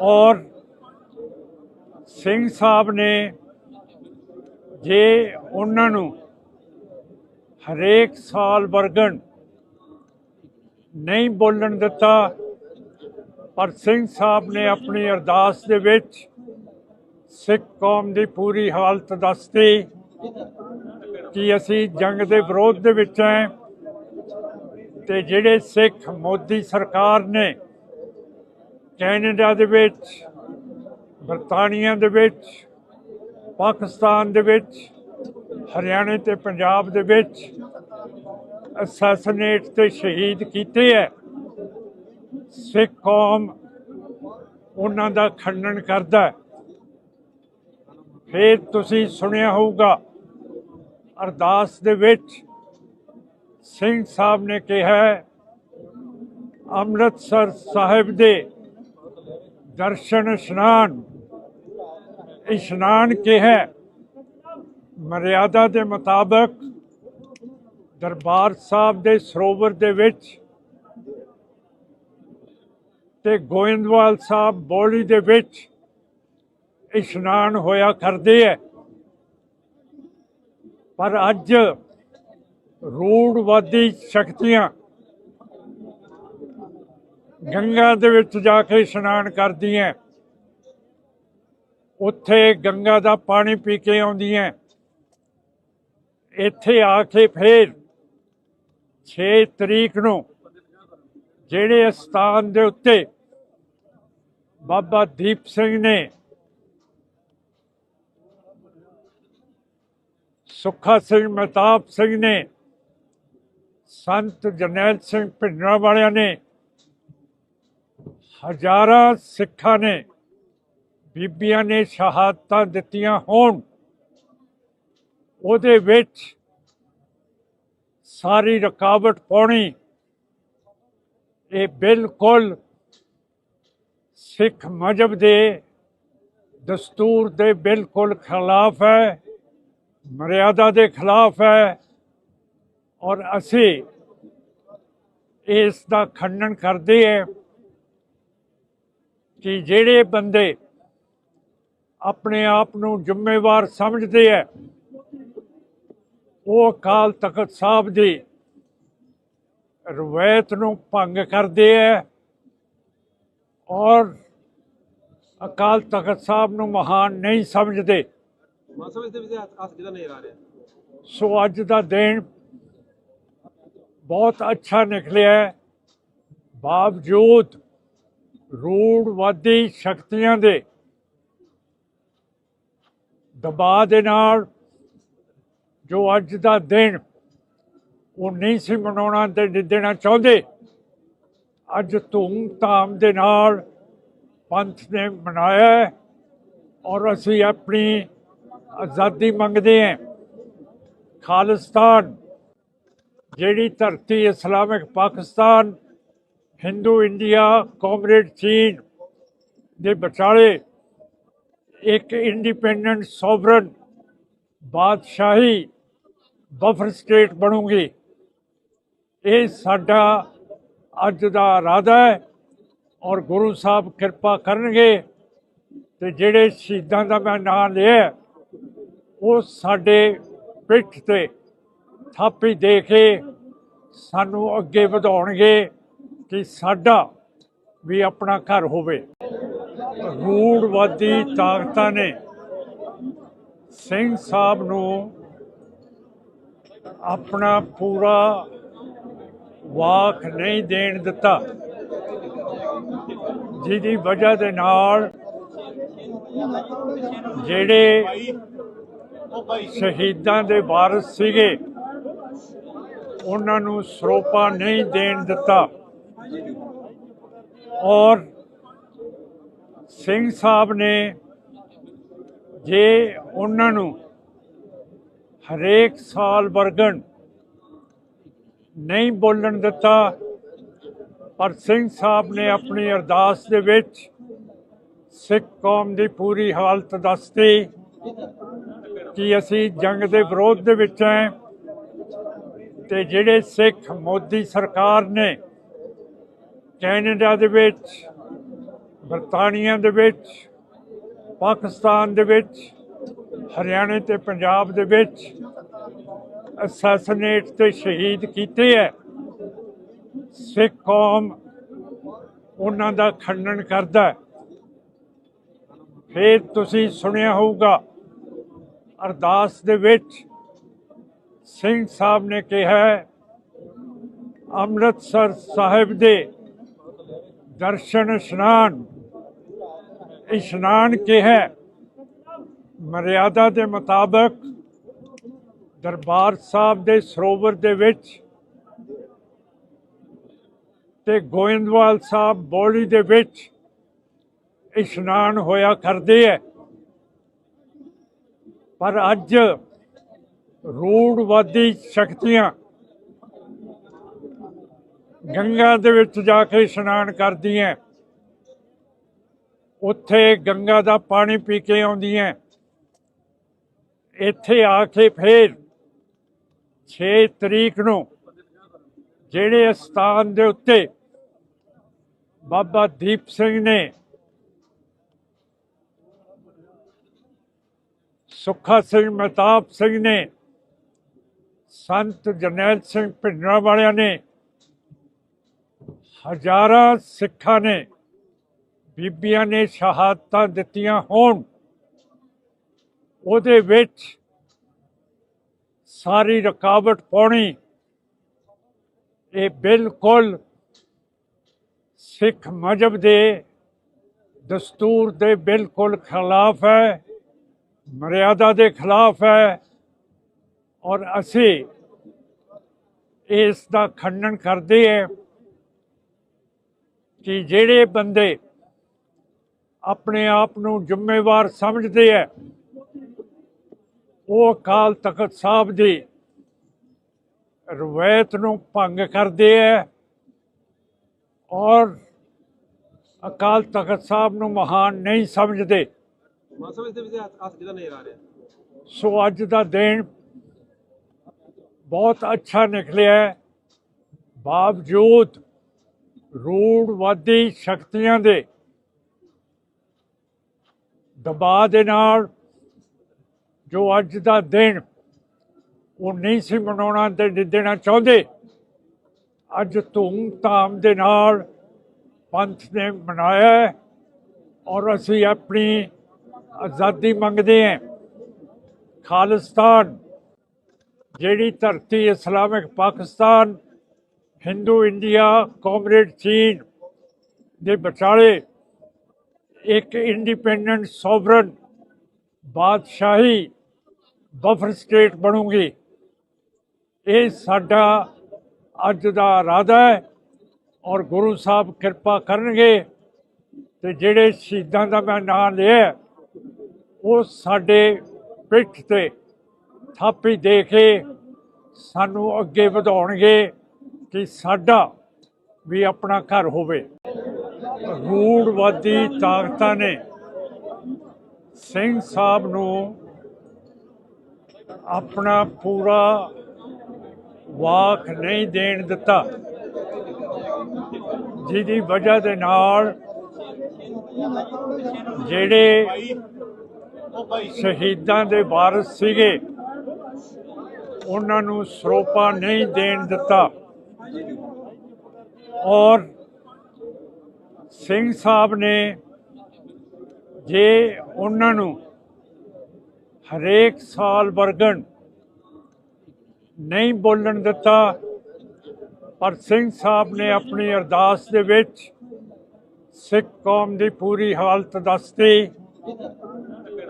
ਔਰ ਸਿੰਘ ਸਾਹਿਬ ਨੇ ਜੇ ਉਹਨਾਂ ਨੂੰ ਹਰੇਕ ਸਾਲ ਵਰਗਣ ਨਹੀਂ ਬੋਲਣ ਦਿੱਤਾ, ਪਰ ਸਿੰਘ ਸਾਹਿਬ ਨੇ ਆਪਣੀ ਅਰਦਾਸ ਦੇ ਵਿੱਚ ਸਿੱਖ ਕੌਮ ਦੀ ਪੂਰੀ ਹਾਲਤ ਦੱਸਤੀ ਕਿ ਅਸੀਂ ਜੰਗ ਦੇ ਵਿਰੋਧ ਦੇ ਵਿੱਚ ਹਾਂ ਤੇ ਜਿਹੜੇ ਸਿੱਖ ਮੋਦੀ ਸਰਕਾਰ ਨੇ ਕੈਨੇਡਾ ਦੇ ਵਿੱਚ, ਬਰਤਾਨੀਆ ਦੇ ਵਿੱਚ, ਪਾਕਿਸਤਾਨ ਦੇ ਵਿੱਚ, ਹਰਿਆਣੇ ਤੇ ਪੰਜਾਬ ਦੇ ਵਿੱਚ ਅਸੈਸਨੇਟ ਤੇ ਸ਼ਹੀਦ ਕੀਤੇ ਹੈ ਸਿੱਖ ਕੌਮ ਉਹਨਾਂ ਦਾ ਖੰਡਨ ਕਰਦਾ ਹੈ ਫਿਰ ਤੁਸੀਂ ਸੁਣਿਆ ਹੋਊਗਾ, ਅਰਦਾਸ ਦੇ ਵਿੱਚ ਸਿੰਘ ਸਾਹਿਬ ਨੇ ਕਿਹਾ, ਅੰਮ੍ਰਿਤਸਰ ਸਾਹਿਬ ਦੇ ਦਰਸ਼ਨ, ਇਸ਼ਨਾਨ। ਇਸ਼ਨਾਨ ਕਿਹਾ ਮਰਿਆਦਾ ਦੇ ਮੁਤਾਬਕ ਦਰਬਾਰ ਸਾਹਿਬ ਦੇ ਸਰੋਵਰ ਦੇ ਵਿੱਚ ਤੇ ਗੋਇੰਦਵਾਲ ਸਾਹਿਬ ਬੋਲੀ ਦੇ ਵਿੱਚ ਇਸ਼ਨਾਨ ਹੋਇਆ ਕਰਦੇ ਹੈ। ਪਰ ਅੱਜ ਰੂੜਵਾਦੀ ਸ਼ਕਤੀਆਂ ਗੰਗਾ ਦੇ ਵਿੱਚ ਜਾ ਕੇ ਇਸ਼ਨਾਨ ਕਰਦੀਆਂ ਉੱਥੇ ਗੰਗਾ ਦਾ ਪਾਣੀ ਪੀ ਕੇ ਆਉਂਦੀਆਂ ਇੱਥੇ ਆ ਕੇ ਫੇਰ 6 ਤਰੀਕ ਨੂੰ ਜਿਹੜੇ ਸਥਾਨ ਦੇ ਉੱਤੇ ਬਾਬਾ ਦੀਪ ਸਿੰਘ ਨੇ ਸੁੱਖਾ ਸਿੰਘ ਮਹਿਤਾਬ ਸਿੰਘ ਨੇ, ਸੰਤ ਜਰਨੈਲ ਸਿੰਘ ਭਿੰਡਰਾਂ ਵਾਲਿਆਂ ਨੇ ਹਜ਼ਾਰਾਂ ਸਿੱਖਾਂ ਨੇ ਬੀਬੀਆਂ ਨੇ ਸ਼ਹਾਦਤਾਂ ਦਿੱਤੀਆਂ ਹੋਣ, ਉਹਦੇ ਵਿੱਚ ਸਾਰੀ ਰੁਕਾਵਟ ਪਾਉਣੀ, ਇਹ ਬਿਲਕੁਲ ਸਿੱਖ ਮਜਬ ਦੇ ਦਸਤੂਰ ਦੇ ਬਿਲਕੁਲ ਖਿਲਾਫ ਹੈ, ਮਰਿਆਦਾ ਦੇ ਖਿਲਾਫ ਹੈ ਔਰ ਅਸੀਂ ਇਸ ਦਾ ਖੰਡਨ ਕਰਦੇ ਹਾਂ। ਕਿ ਜਿਹੜੇ ਬੰਦੇ ਆਪਣੇ ਆਪ ਨੂੰ ਜ਼ਿੰਮੇਵਾਰ ਸਮਝਦੇ ਹੈ ਉਹ ਅਕਾਲ ਤਖਤ ਸਾਹਿਬ ਦੀ ਰਵਾਇਤ ਨੂੰ ਭੰਗ ਕਰਦੇ ਹੈ ਔਰ ਅਕਾਲ ਤਖਤ ਸਾਹਿਬ ਨੂੰ ਮਹਾਨ ਨਹੀਂ ਸਮਝਦੇ ਸੋ ਅੱਜ ਦਾ ਦਿਨ ਬਹੁਤ ਅੱਛਾ ਨਿਕਲਿਆ ਹੈ। ਬਾਵਜੂਦ ਰੂੜਵਾਦੀ ਸ਼ਕਤੀਆਂ ਦੇ ਦਬਾਅ ਦੇ ਨਾਲ ਜੋ ਅੱਜ ਦਾ ਦਿਨ ਉਹ ਨਹੀਂ ਸੀ ਮਨਾਉਣਾ ਤੇ ਦੇਣਾ ਚਾਹੁੰਦੇ, ਅੱਜ ਧੂਮ-ਧਾਮ ਦੇ ਨਾਲ ਪੰਥ ਨੇ ਮਨਾਇਆ ਔਰ ਅਸੀਂ ਆਪਣੀ ਆਜ਼ਾਦੀ ਮੰਗਦੇ ਹਾਂ। ਖਾਲਿਸਤਾਨ, ਜਿਹੜੀ ਧਰਤੀ Islamic Pakistan Hindu India comrade ਚੀਨ ਦੇ ਵਿਚਾਲੇ ਇੱਕ ਇੰਡੀਪੈਂਡੈਂਟ ਸੋਵਰਨ ਬਾਦਸ਼ਾਹੀ ਬਫਰ ਸਟੇਟ ਬਣੂਗੀ। ਇਹ ਸਾਡਾ ਅੱਜ ਦਾ ਇਰਾਦਾ ਹੈ ਔਰ ਗੁਰੂ ਸਾਹਿਬ ਕਿਰਪਾ ਕਰਨਗੇ ਤੇ ਜਿਹੜੇ ਸ਼ਹੀਦਾਂ ਦਾ ਮੈਂ ਨਾਂ ਲਿਆ ਉਹ ਸਾਡੇ ਪਿੱਠ ਤੇ ਥਾਪੀ ਦੇ ਕੇ ਸਾਨੂੰ ਅੱਗੇ ਵਧਾਉਣਗੇ। ਕਿ ਸਾਡਾ ਵੀ ਆਪਣਾ ਘਰ ਹੋਵੇ। ਰੂੜਵਾਦੀ ਤਾਕਤਾਂ ਨੇ ਸਿੰਘ ਸਾਹਿਬ ਨੂੰ ਆਪਣਾ ਪੂਰਾ ਵਾਕ ਨਹੀਂ ਦੇਣ ਦਿੱਤਾ। ਜਿਹਦੀ ਵਜ੍ਹਾ ਦੇ ਨਾਲ ਜਿਹੜੇ ਸ਼ਹੀਦਾਂ ਦੇ ਵਾਰਸ ਸੀਗੇ, ਉਹਨਾਂ ਨੂੰ ਸਰੋਪਾ ਨਹੀਂ ਦੇਣ ਦਿੱਤਾ। ਔਰ ਸਿੰਘ ਸਾਹਿਬ ਨੇ ਜੇ ਉਹਨਾਂ ਨੂੰ ਹਰੇਕ ਸਾਲ ਵਰਗਣ ਨਹੀਂ ਬੋਲਣ ਦਿੱਤਾ, ਪਰ ਸਿੰਘ ਸਾਹਿਬ ਨੇ ਆਪਣੀ ਅਰਦਾਸ ਦੇ ਵਿੱਚ ਸਿੱਖ ਕੌਮ ਦੀ ਪੂਰੀ ਹਾਲਤ ਦੱਸਤੀ ਕਿ ਅਸੀਂ ਜੰਗ ਦੇ ਵਿਰੋਧ ਦੇ ਵਿੱਚ ਹਾਂ ਤੇ ਜਿਹੜੇ ਸਿੱਖ ਮੋਦੀ ਸਰਕਾਰ ਨੇ ਕੈਨੇਡਾ ਦੇ ਵਿੱਚ ਬਰਤਾਨੀਆ ਦੇ ਵਿੱਚ ਪਾਕਿਸਤਾਨ ਦੇ ਵਿੱਚ ਹਰਿਆਣੇ ਤੇ ਪੰਜਾਬ ਦੇ ਵਿੱਚ ਅਸੈਸੀਨੇਟ ਤੇ ਸ਼ਹੀਦ ਕੀਤੇ ਹੈ ਸਿੱਖ ਕੌਮ ਉਹਨਾਂ ਦਾ ਖੰਡਨ ਕਰਦਾ ਹੈ ਫਿਰ ਤੁਸੀਂ ਸੁਣਿਆ ਹੋਊਗਾ ਅਰਦਾਸ ਦੇ ਵਿੱਚ ਸਿੰਘ ਸਾਹਿਬ ਨੇ ਕਿਹਾ ਹੈ, ਅੰਮ੍ਰਿਤਸਰ ਸਾਹਿਬ ਦੇ ਦਰਸ਼ਨ, ਇਸ਼ਨਾਨ। ਇਸ਼ਨਾਨ ਕਿਹਾ? ਮਰਿਆਦਾ ਦੇ ਮੁਤਾਬਕ ਦਰਬਾਰ ਸਾਹਿਬ ਦੇ ਸਰੋਵਰ ਦੇ ਵਿੱਚ ਤੇ ਗੋਇੰਦਵਾਲ ਸਾਹਿਬ ਬੋਲੀ ਦੇ ਵਿੱਚ ਇਸ਼ਨਾਨ ਹੋਇਆ ਕਰਦੇ ਹੈ ਪਰ ਅੱਜ ਰੂੜਵਾਦੀ ਸ਼ਕਤੀਆਂ ਗੰਗਾ ਦੇ ਵਿੱਚ ਜਾ ਕੇ ਇਸ਼ਨਾਨ ਕਰਦੀਆਂ ਉੱਥੇ ਗੰਗਾ ਦਾ ਪਾਣੀ ਪੀ ਕੇ ਆਉਂਦੀਆਂ ਇੱਥੇ ਆ ਕੇ ਫੇਰ 6 ਤਰੀਕ ਨੂੰ ਜਿਹੜੇ ਸਥਾਨ ਦੇ ਉੱਤੇ ਬਾਬਾ ਦੀਪ ਸਿੰਘ ਨੇ ਸੁੱਖਾ ਸਿੰਘ ਮਹਿਤਾਬ ਸਿੰਘ ਨੇ, ਸੰਤ ਜਰਨੈਲ ਸਿੰਘ ਭਿੰਡਰਾ ਵਾਲਿਆਂ ਨੇ ਹਜ਼ਾਰਾਂ ਸਿੱਖਾਂ ਨੇ ਬੀਬੀਆਂ ਨੇ ਸ਼ਹਾਦਤਾਂ ਦਿੱਤੀਆਂ ਹੋਣ, ਉਹਦੇ ਵਿੱਚ ਸਾਰੀ ਰੁਕਾਵਟ ਪਾਉਣੀ, ਇਹ ਬਿਲਕੁਲ ਸਿੱਖ ਮਜਬ ਦੇ ਦਸਤੂਰ ਦੇ ਬਿਲਕੁਲ ਖਿਲਾਫ ਹੈ, ਮਰਿਆਦਾ ਦੇ ਖਿਲਾਫ ਹੈ ਔਰ ਅਸੀਂ ਇਸ ਦਾ ਖੰਡਨ ਕਰਦੇ ਹਾਂ। ਕਿ ਜਿਹੜੇ ਬੰਦੇ ਆਪਣੇ ਆਪ ਨੂੰ ਜ਼ਿੰਮੇਵਾਰ ਸਮਝਦੇ ਹੈ ਉਹ ਅਕਾਲ ਤਖਤ ਸਾਹਿਬ ਦੀ ਰਵਾਇਤ ਨੂੰ ਭੰਗ ਕਰਦੇ ਹੈ ਔਰ ਅਕਾਲ ਤਖਤ ਸਾਹਿਬ ਨੂੰ ਮਹਾਨ ਨਹੀਂ ਸਮਝਦੇ। ਸੋ ਅੱਜ ਦਾ ਦਿਨ ਬਹੁਤ ਅੱਛਾ ਨਿਕਲਿਆ। ਹੈ ਬਾਵਜੂਦ ਰੂੜਵਾਦੀ ਸ਼ਕਤੀਆਂ ਦੇ ਦਬਾਅ ਦੇ ਨਾਲ ਜੋ ਅੱਜ ਦਾ ਦਿਨ ਉਹ ਨਹੀਂ ਸੀ ਮਨਾਉਣਾ ਤੇ ਦੇਣਾ ਚਾਹੁੰਦੇ, ਅੱਜ ਧੂਮ-ਧਾਮ ਦੇ ਨਾਲ ਪੰਥ ਨੇ ਮਨਾਇਆ ਔਰ ਅਸੀਂ ਆਪਣੀ ਆਜ਼ਾਦੀ ਮੰਗਦੇ ਹਾਂ। ਖਾਲਿਸਤਾਨ, ਜਿਹੜੀ ਧਰਤੀ Islamic Pakistan Hindu India comrade ਚੀਨ ਦੇ ਵਿਚਾਲੇ ਇੱਕ ਇੰਡੀਪੈਂਡੈਂਟ ਸੋਵਰਨ ਬਾਦਸ਼ਾਹੀ ਬਫਰ ਸਟੇਟ ਬਣੂਗੀ। ਇਹ ਸਾਡਾ ਅੱਜ ਦਾ ਇਰਾਦਾ ਹੈ ਔਰ ਗੁਰੂ ਸਾਹਿਬ ਕਿਰਪਾ ਕਰਨਗੇ ਤੇ ਜਿਹੜੇ ਸ਼ਹੀਦਾਂ ਦਾ ਮੈਂ ਨਾਮ ਲਿਆ ਉਹ ਸਾਡੇ ਪਿੱਠ ਤੇ ਥਾਪੀ ਦੇ ਕੇ ਸਾਨੂੰ ਅੱਗੇ ਵਧਾਉਣਗੇ। ਕਿ ਸਾਡਾ ਵੀ ਆਪਣਾ ਘਰ ਹੋਵੇ। ਰੂੜਵਾਦੀ ਤਾਕਤਾਂ ਨੇ ਸਿੰਘ ਸਾਹਿਬ ਨੂੰ ਆਪਣਾ ਪੂਰਾ ਵਾਕ ਨਹੀਂ ਦੇਣ ਦਿੱਤਾ। ਜਿਹਦੀ ਵਜ੍ਹਾ ਦੇ ਨਾਲ ਜਿਹੜੇ ਸ਼ਹੀਦਾਂ ਦੇ ਵਾਰਸ ਸੀਗੇ, ਉਹਨਾਂ ਨੂੰ ਸਰੋਪਾ ਨਹੀਂ ਦੇਣ ਦਿੱਤਾ। ਔਰ ਸਿੰਘ ਸਾਹਿਬ ਨੇ ਜੇ ਉਹਨਾਂ ਨੂੰ ਹਰੇਕ ਸਾਲ ਵਰਗਣ ਨਹੀਂ ਬੋਲਣ ਦਿੱਤਾ, ਪਰ ਸਿੰਘ ਸਾਹਿਬ ਨੇ ਆਪਣੀ ਅਰਦਾਸ ਦੇ ਵਿੱਚ ਸਿੱਖ ਕੌਮ ਦੀ ਪੂਰੀ ਹਾਲਤ ਦੱਸਤੀ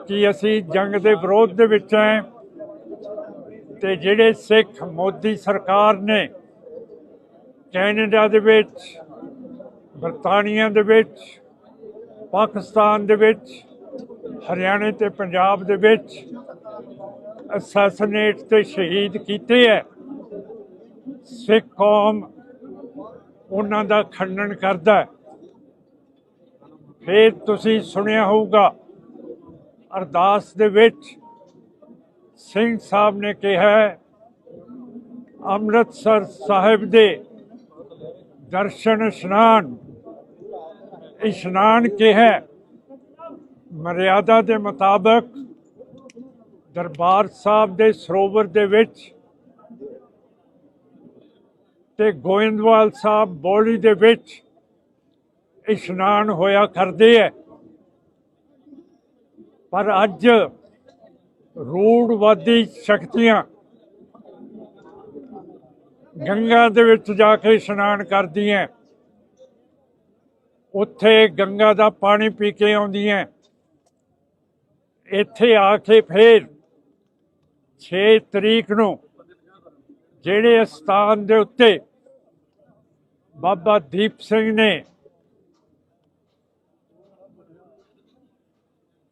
ਕਿ ਅਸੀਂ ਜੰਗ ਦੇ ਵਿਰੋਧ ਦੇ ਵਿੱਚ ਹਾਂ ਤੇ ਜਿਹੜੇ ਸਿੱਖ ਮੋਦੀ ਸਰਕਾਰ ਨੇ ਕੈਨੇਡਾ ਦੇ ਵਿੱਚ ਬਰਤਾਨੀਆ ਦੇ ਵਿੱਚ ਪਾਕਿਸਤਾਨ ਦੇ ਵਿੱਚ ਹਰਿਆਣੇ ਤੇ ਪੰਜਾਬ ਦੇ ਵਿੱਚ ਅਸੈਸੀਨੇਟ ਤੇ ਸ਼ਹੀਦ ਕੀਤੇ ਹੈ ਸਿੱਖ ਕੌਮ ਉਹਨਾਂ ਦਾ ਖੰਡਨ ਕਰਦਾ ਹੈ ਫਿਰ ਤੁਸੀਂ ਸੁਣਿਆ ਹੋਊਗਾ ਅਰਦਾਸ ਦੇ ਵਿੱਚ ਸਿੰਘ ਸਾਹਿਬ ਨੇ ਕਿਹਾ ਹੈ, ਅੰਮ੍ਰਿਤਸਰ ਸਾਹਿਬ ਦੇ ਦਰਸ਼ਨ ਇਸ਼ਨਾਨ। ਇਸ਼ਨਾਨ ਕਿਹਾ? ਮਰਿਆਦਾ ਦੇ ਮੁਤਾਬਕ ਦਰਬਾਰ ਸਾਹਿਬ ਦੇ ਸਰੋਵਰ ਦੇ ਵਿੱਚ ਤੇ ਗੋਇੰਦਵਾਲ ਸਾਹਿਬ ਬੋਲੀ ਦੇ ਵਿੱਚ ਇਸ਼ਨਾਨ ਹੋਇਆ ਕਰਦੇ ਹੈ ਪਰ ਅੱਜ ਰੂੜਵਾਦੀ ਸ਼ਕਤੀਆਂ ਗੰਗਾ ਦੇ ਵਿੱਚ ਜਾ ਕੇ ਇਸ਼ਨਾਨ ਕਰਦੀ ਹੈ ਉੱਥੇ ਗੰਗਾ ਦਾ ਪਾਣੀ ਪੀ ਕੇ ਆਉਂਦੀ ਹੈ ਇੱਥੇ ਆ ਕੇ ਫੇਰ 6 ਤਰੀਕ ਨੂੰ ਜਿਹੜੇ ਸਥਾਨ ਦੇ ਉੱਤੇ ਬਾਬਾ ਦੀਪ ਸਿੰਘ ਨੇ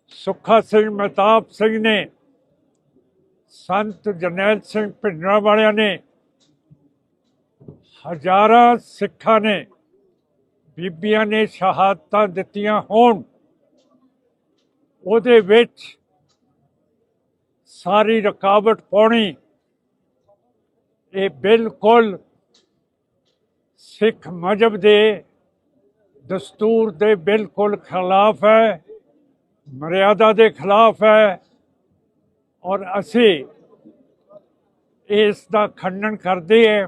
ਸੁੱਖਾ ਸਿੰਘ ਮਹਿਤਾਬ ਸਿੰਘ ਨੇ, ਸੰਤ ਜਰਨੈਲ ਸਿੰਘ ਭਿੰਡਰਾਂ ਵਾਲਿਆਂ ਨੇ ਹਜ਼ਾਰਾਂ ਸਿੱਖਾਂ ਨੇ ਬੀਬੀਆਂ ਨੇ ਸ਼ਹਾਦਤਾਂ ਦਿੱਤੀਆਂ ਹੋਣ, ਉਹਦੇ ਵਿੱਚ ਸਾਰੀ ਰੁਕਾਵਟ ਪਾਉਣੀ, ਇਹ ਬਿਲਕੁਲ ਸਿੱਖ ਮਜਬ ਦੇ ਦਸਤੂਰ ਦੇ ਬਿਲਕੁਲ ਖਿਲਾਫ ਹੈ, ਮਰਿਆਦਾ ਦੇ ਖਿਲਾਫ ਹੈ ਔਰ ਅਸੀਂ ਇਸ ਦਾ ਖੰਡਨ ਕਰਦੇ ਹਾਂ।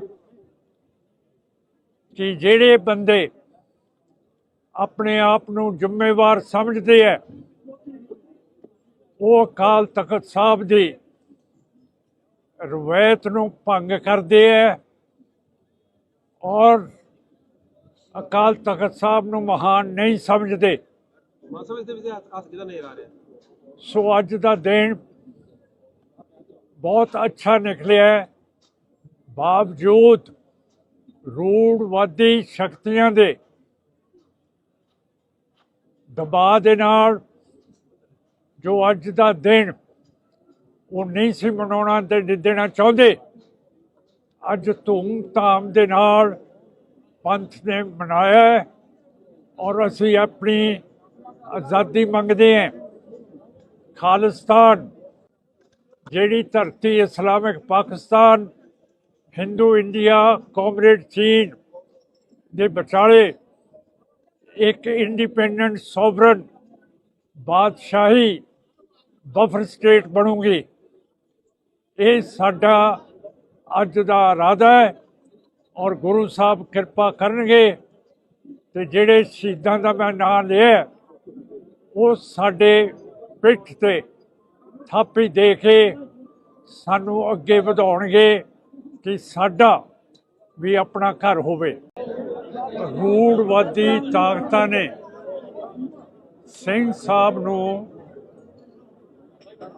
ਕਿ ਜਿਹੜੇ ਬੰਦੇ ਆਪਣੇ ਆਪ ਨੂੰ ਜ਼ਿੰਮੇਵਾਰ ਸਮਝਦੇ ਹੈ ਉਹ ਅਕਾਲ ਤਖਤ ਸਾਹਿਬ ਦੀ ਰਵਾਇਤ ਨੂੰ ਭੰਗ ਕਰਦੇ ਹੈ ਔਰ ਅਕਾਲ ਤਖਤ ਸਾਹਿਬ ਨੂੰ ਮਹਾਨ ਨਹੀਂ ਸਮਝਦੇ ਸੋ ਅੱਜ ਦਾ ਦਿਨ ਬਹੁਤ ਅੱਛਾ ਨਿਕਲਿਆ ਹੈ। ਬਾਵਜੂਦ ਰੂੜਵਾਦੀ ਸ਼ਕਤੀਆਂ ਦੇ ਦਬਾਅ ਦੇ ਨਾਲ ਜੋ ਅੱਜ ਦਾ ਦਿਨ ਉਹ ਨਹੀਂ ਸੀ ਮਨਾਉਣਾ ਤੇ ਦੇਣਾ ਚਾਹੁੰਦੇ, ਅੱਜ ਧੂਮ-ਧਾਮ ਦੇ ਨਾਲ ਪੰਥ ਨੇ ਮਨਾਇਆ ਔਰ ਅਸੀਂ ਆਪਣੀ ਆਜ਼ਾਦੀ ਮੰਗਦੇ ਹਾਂ। ਖਾਲਿਸਤਾਨ, ਜਿਹੜੀ ਧਰਤੀ Islamic Pakistan Hindu, India comrade ਚੀਨ ਦੇ ਵਿਚਾਲੇ ਇੱਕ ਇੰਡੀਪੈਂਡੈਂਟ ਸੋਵਰਨ ਬਾਦਸ਼ਾਹੀ ਬਫਰ ਸਟੇਟ ਬਣੂਗੀ। ਇਹ ਸਾਡਾ ਅੱਜ ਦਾ ਇਰਾਦਾ ਹੈ ਔਰ ਗੁਰੂ ਸਾਹਿਬ ਕਿਰਪਾ ਕਰਨਗੇ ਤੇ ਜਿਹੜੇ ਸ਼ਹੀਦਾਂ ਦਾ ਮੈਂ ਨਾਮ ਲਿਆ ਉਹ ਸਾਡੇ ਪਿੱਠ ਤੇ ਥਾਪੀ ਦੇ ਕੇ ਸਾਨੂੰ ਅੱਗੇ ਵਧਾਉਣਗੇ। ਕਿ ਸਾਡਾ ਵੀ ਆਪਣਾ ਘਰ ਹੋਵੇ। ਰੂੜਵਾਦੀ ਤਾਕਤਾਂ ਨੇ ਸਿੰਘ ਸਾਹਿਬ ਨੂੰ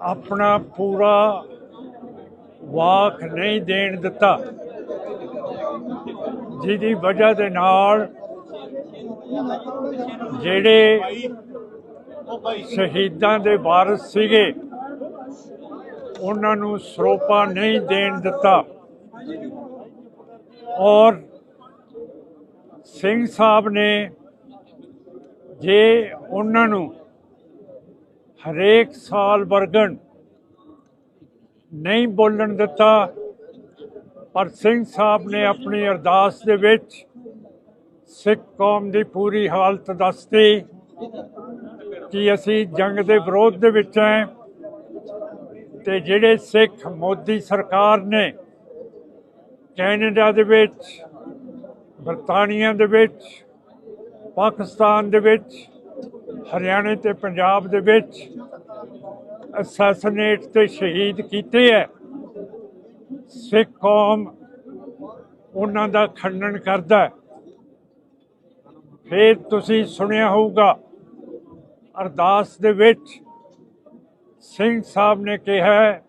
ਆਪਣਾ ਪੂਰਾ ਵਾਕ ਨਹੀਂ ਦੇਣ ਦਿੱਤਾ। ਜਿਹਦੀ ਵਜ੍ਹਾ ਦੇ ਨਾਲ ਜਿਹੜੇ ਸ਼ਹੀਦਾਂ ਦੇ ਵਾਰਸ ਸੀਗੇ, ਉਹਨਾਂ ਨੂੰ ਸਰੋਪਾ ਨਹੀਂ ਦੇਣ ਦਿੱਤਾ। ਔਰ ਸਿੰਘ ਸਾਹਿਬ ਨੇ ਜੇ ਉਹਨਾਂ ਨੂੰ ਹਰੇਕ ਸਾਲ ਵਰਗਣ ਨਹੀਂ ਬੋਲਣ ਦਿੱਤਾ, ਪਰ ਸਿੰਘ ਸਾਹਿਬ ਨੇ ਆਪਣੀ ਅਰਦਾਸ ਦੇ ਵਿੱਚ ਸਿੱਖ ਕੌਮ ਦੀ ਪੂਰੀ ਹਾਲਤ ਦੱਸਤੀ ਕਿ ਅਸੀਂ ਜੰਗ ਦੇ ਵਿਰੋਧ ਦੇ ਵਿੱਚ ਹੈ ਤੇ ਜਿਹੜੇ ਸਿੱਖ ਮੋਦੀ ਸਰਕਾਰ ਨੇ ਕੈਨੇਡਾ ਦੇ ਵਿੱਚ ਬਰਤਾਨੀਆ ਦੇ ਵਿੱਚ ਪਾਕਿਸਤਾਨ ਦੇ ਵਿੱਚ ਹਰਿਆਣੇ ਤੇ ਪੰਜਾਬ ਦੇ ਵਿੱਚ ਅਸੈਸਨੇਟ ਤੇ ਸ਼ਹੀਦ ਕੀਤੇ ਹੈ ਸਿੱਖ ਕੌਮ ਉਹਨਾਂ ਦਾ ਖੰਡਨ ਕਰਦਾ ਹੈ ਫਿਰ ਤੁਸੀਂ ਸੁਣਿਆ ਹੋਊਗਾ ਅਰਦਾਸ ਦੇ ਵਿੱਚ ਸਿੰਘ ਸਾਹਿਬ ਨੇ ਕਿਹਾ ਹੈ,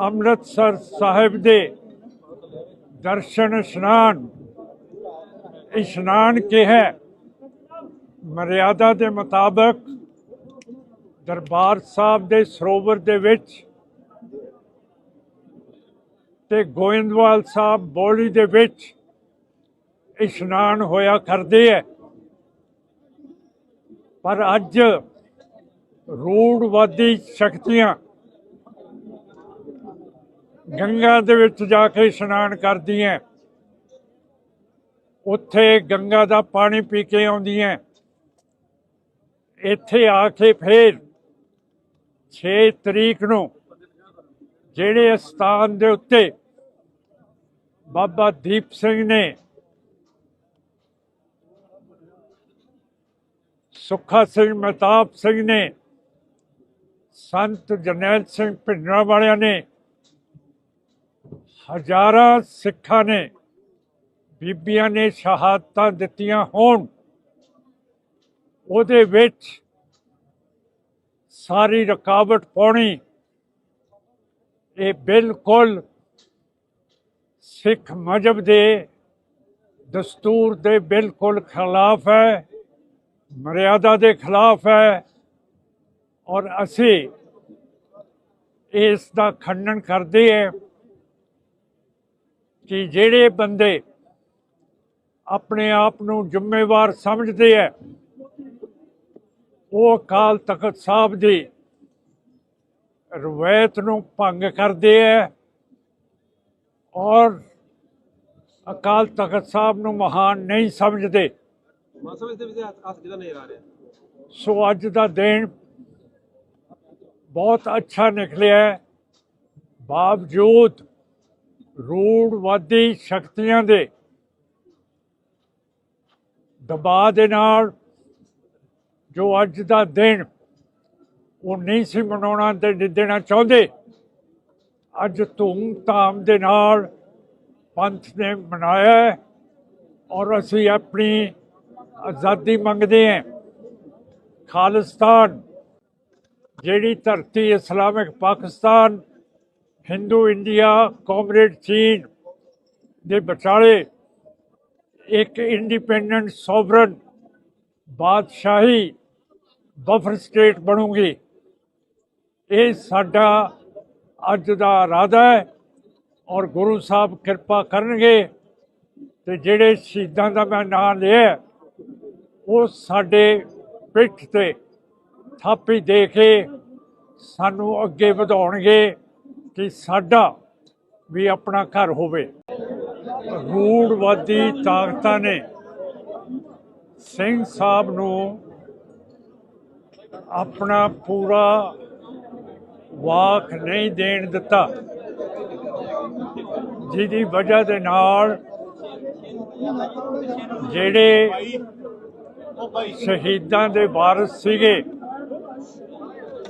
ਅੰਮ੍ਰਿਤਸਰ ਸਾਹਿਬ ਦੇ ਦਰਸ਼ਨ, ਇਸ਼ਨਾਨ। ਇਸ਼ਨਾਨ ਕਿਹਾ? ਮਰਿਆਦਾ ਦੇ ਮੁਤਾਬਕ ਦਰਬਾਰ ਸਾਹਿਬ ਦੇ ਸਰੋਵਰ ਦੇ ਵਿੱਚ ਤੇ ਗੋਇੰਦਵਾਲ ਸਾਹਿਬ ਬੋਲੀ ਦੇ ਵਿੱਚ ਇਸ਼ਨਾਨ ਹੋਇਆ ਕਰਦੇ ਹੈ ਪਰ ਅੱਜ ਰੂੜਵਾਦੀ ਸ਼ਕਤੀਆਂ ਗੰਗਾ ਦੇ ਵਿੱਚ ਜਾ ਕੇ ਇਸ਼ਨਾਨ ਕਰਦੀ ਹੈ ਉੱਥੇ ਗੰਗਾ ਦਾ ਪਾਣੀ ਪੀ ਕੇ ਆਉਂਦੀ ਹੈ ਇੱਥੇ ਆ ਕੇ ਫੇਰ 6 ਤਰੀਕ ਨੂੰ ਜਿਹੜੇ ਸਥਾਨ ਦੇ ਉੱਤੇ ਬਾਬਾ ਦੀਪ ਸਿੰਘ ਨੇ ਸੁੱਖਾ ਸਿੰਘ, ਮਹਿਤਾਬ ਸਿੰਘ ਨੇ, ਸੰਤ ਜਰਨੈਲ ਸਿੰਘ ਭਿੰਡਰਾਂ ਵਾਲਿਆਂ ਨੇ ਹਜ਼ਾਰਾਂ ਸਿੱਖਾਂ ਨੇ, ਬੀਬੀਆਂ ਨੇ ਸ਼ਹਾਦਤਾਂ ਦਿੱਤੀਆਂ ਹੋਣ। ਉਹਦੇ ਵਿੱਚ ਸਾਰੀ ਰੁਕਾਵਟ ਪਾਉਣੀ, ਇਹ ਬਿਲਕੁਲ ਸਿੱਖ ਮਜਬ ਦੇ ਦਸਤੂਰ ਦੇ ਬਿਲਕੁਲ ਖਿਲਾਫ ਹੈ, ਮਰਿਆਦਾ ਦੇ ਖਿਲਾਫ ਹੈ ਔਰ ਅਸੀਂ ਇਸ ਦਾ ਖੰਡਨ ਕਰਦੇ ਹਾਂ। ਕਿ ਜਿਹੜੇ ਬੰਦੇ ਆਪਣੇ ਆਪ ਨੂੰ ਜ਼ਿੰਮੇਵਾਰ ਸਮਝਦੇ ਹੈ ਉਹ ਅਕਾਲ ਤਖਤ ਸਾਹਿਬ ਦੀ ਰਵਾਇਤ ਨੂੰ ਭੰਗ ਕਰਦੇ ਹੈ ਔਰ ਅਕਾਲ ਤਖਤ ਸਾਹਿਬ ਨੂੰ ਮਹਾਨ ਨਹੀਂ ਸਮਝਦੇ ਸੋ ਅੱਜ ਦਾ ਦਿਨ ਬਹੁਤ ਅੱਛਾ ਨਿਕਲਿਆ ਹੈ। ਬਾਵਜੂਦ ਰੂੜਵਾਦੀ ਸ਼ਕਤੀਆਂ ਦੇ ਦਬਾਅ ਦੇ ਨਾਲ ਜੋ ਅੱਜ ਦਾ ਦਿਨ ਉਹ ਨਹੀਂ ਸੀ ਮਨਾਉਣਾ ਤੇ ਦੇਣਾ ਚਾਹੁੰਦੇ, ਅੱਜ ਧੂਮ-ਧਾਮ ਦੇ ਨਾਲ ਪੰਥ ਨੇ ਮਨਾਇਆ ਔਰ ਅਸੀਂ ਆਪਣੀ ਆਜ਼ਾਦੀ ਮੰਗਦੇ ਹਾਂ। ਖਾਲਿਸਤਾਨ, ਜਿਹੜੀ ਧਰਤੀ Islamic Pakistan Hindu India comrade ਚੀਨ ਦੇ ਵਿਚਾਲੇ ਇੱਕ ਇੰਡੀਪੈਂਡੈਂਟ ਸੋਵਰਨ ਬਾਦਸ਼ਾਹੀ ਬਫਰ ਸਟੇਟ ਬਣੂਗੀ। ਇਹ ਸਾਡਾ ਅੱਜ ਦਾ ਇਰਾਦਾ ਹੈ ਔਰ ਗੁਰੂ ਸਾਹਿਬ ਕਿਰਪਾ ਕਰਨਗੇ ਤੇ ਜਿਹੜੇ ਸ਼ਹੀਦਾਂ ਦਾ ਮੈਂ ਨਾਮ ਲਿਆ ਉਹ ਸਾਡੇ ਪਿੱਠ ਤੇ ਥਾਪੀ ਦੇ ਕੇ ਸਾਨੂੰ ਅੱਗੇ ਵਧਾਉਣਗੇ। ਕਿ ਸਾਡਾ ਵੀ ਆਪਣਾ ਘਰ ਹੋਵੇ। ਰੂੜਵਾਦੀ ਤਾਕਤਾਂ ਨੇ ਸਿੰਘ ਸਾਹਿਬ ਨੂੰ ਆਪਣਾ ਪੂਰਾ ਵਾਕ ਨਹੀਂ ਦੇਣ ਦਿੱਤਾ। ਜਿਹਦੀ ਵਜ੍ਹਾ ਦੇ ਨਾਲ ਜਿਹੜੇ ਸ਼ਹੀਦਾਂ ਦੇ ਵਾਰਸ ਸੀਗੇ,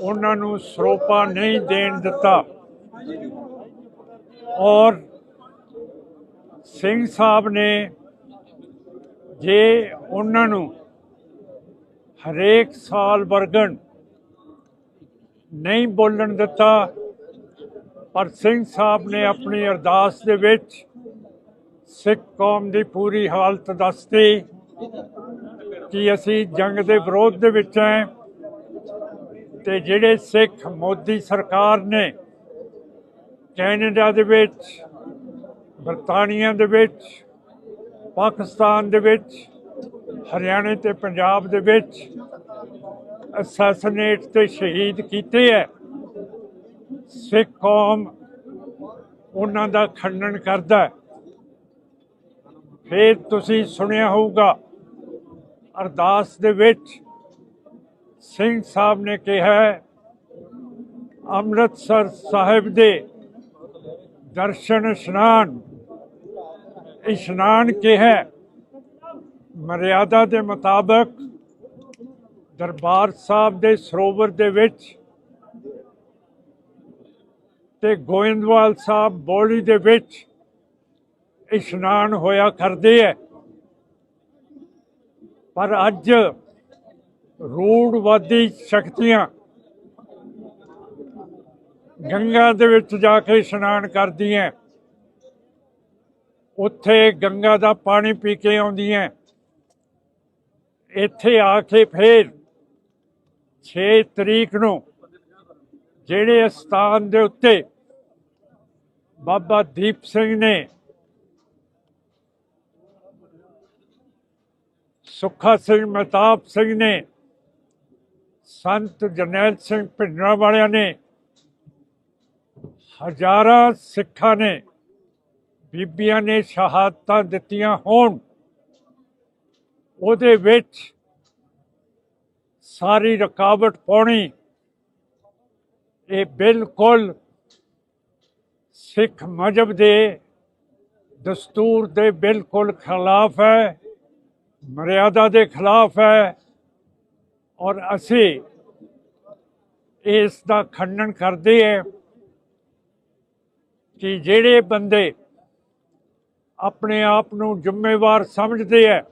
ਉਹਨਾਂ ਨੂੰ ਸਰੋਪਾ ਨਹੀਂ ਦੇਣ ਦਿੱਤਾ। ਔਰ ਸਿੰਘ ਸਾਹਿਬ ਨੇ ਜੇ ਉਹਨਾਂ ਨੂੰ ਹਰੇਕ ਸਾਲ ਵਰਗਣ ਨਹੀਂ ਬੋਲਣ ਦਿੱਤਾ, ਪਰ ਸਿੰਘ ਸਾਹਿਬ ਨੇ ਆਪਣੀ ਅਰਦਾਸ ਦੇ ਵਿੱਚ ਸਿੱਖ ਕੌਮ ਦੀ ਪੂਰੀ ਹਾਲਤ ਦੱਸਤੀ ਕਿ ਅਸੀਂ ਜੰਗ ਦੇ ਵਿਰੋਧ ਦੇ ਵਿੱਚ ਹੈ ਤੇ ਜਿਹੜੇ ਸਿੱਖ ਮੋਦੀ ਸਰਕਾਰ ਨੇ ਕੈਨੇਡਾ ਦੇ ਵਿੱਚ ਬਰਤਾਨੀਆ ਦੇ ਵਿੱਚ ਪਾਕਿਸਤਾਨ ਦੇ ਵਿੱਚ ਹਰਿਆਣੇ ਤੇ ਪੰਜਾਬ ਦੇ ਵਿੱਚ ਅਸੈਸਨੇਟ ਤੇ ਸ਼ਹੀਦ ਕੀਤੇ ਹੈ ਸਿੱਖ ਕੌਮ ਉਹਨਾਂ ਦਾ ਖੰਡਨ ਕਰਦਾ ਫਿਰ ਤੁਸੀਂ ਸੁਣਿਆ ਹੋਊਗਾ ਅਰਦਾਸ ਦੇ ਵਿੱਚ ਸਿੰਘ ਸਾਹਿਬ ਨੇ ਕਿਹਾ ਹੈ, ਅੰਮ੍ਰਿਤਸਰ ਸਾਹਿਬ ਦੇ ਦਰਸ਼ਨ, ਇਸ਼ਨਾਨ। ਇਸ਼ਨਾਨ ਕਿਹਾ? ਮਰਿਆਦਾ ਦੇ ਮੁਤਾਬਕ ਦਰਬਾਰ ਸਾਹਿਬ ਦੇ ਸਰੋਵਰ ਦੇ ਵਿੱਚ ਤੇ ਗੋਇੰਦਵਾਲ ਸਾਹਿਬ ਬੋਲੀ ਦੇ ਵਿੱਚ ਇਸ਼ਨਾਨ ਹੋਇਆ ਕਰਦੇ ਹੈ ਪਰ ਅੱਜ ਰੂੜਵਾਦੀ ਸ਼ਕਤੀਆਂ ਗੰਗਾ ਦੇ ਵਿੱਚ ਜਾ ਕੇ ਇਸ਼ਨਾਨ ਕਰਦੀ ਹੈ ਉੱਥੇ ਗੰਗਾ ਦਾ ਪਾਣੀ ਪੀ ਕੇ ਆਉਂਦੀ ਹੈ ਇੱਥੇ ਆ ਕੇ ਫੇਰ 6 ਤਰੀਕ ਨੂੰ ਜਿਹੜੇ ਸਥਾਨ ਦੇ ਉੱਤੇ ਬਾਬਾ ਦੀਪ ਸਿੰਘ ਨੇ ਸੁੱਖਾ ਸਿੰਘ ਮਹਿਤਾਬ ਸਿੰਘ ਨੇ, ਸੰਤ ਜਰਨੈਲ ਸਿੰਘ ਭਿੰਡਰਾਂ ਵਾਲਿਆਂ ਨੇ ਹਜ਼ਾਰਾਂ ਸਿੱਖਾਂ ਨੇ, ਬੀਬੀਆਂ ਨੇ ਸ਼ਹਾਦਤਾਂ ਦਿੱਤੀਆਂ ਹੋਣ। ਉਹਦੇ ਵਿੱਚ ਸਾਰੀ ਰੁਕਾਵਟ ਪਾਉਣੀ, ਇਹ ਬਿਲਕੁਲ ਸਿੱਖ ਮਜ਼ਹਬ ਦੇ ਦਸਤੂਰ ਦੇ ਬਿਲਕੁਲ ਖਿਲਾਫ ਹੈ, ਮਰਿਆਦਾ ਦੇ ਖਿਲਾਫ ਹੈ ਔਰ ਅਸੀਂ ਇਸ ਦਾ ਖੰਡਨ ਕਰਦੇ ਹਾਂ। ਕਿ ਜਿਹੜੇ ਬੰਦੇ ਆਪਣੇ ਆਪ ਨੂੰ ਜ਼ਿੰਮੇਵਾਰ ਸਮਝਦੇ ਹੈ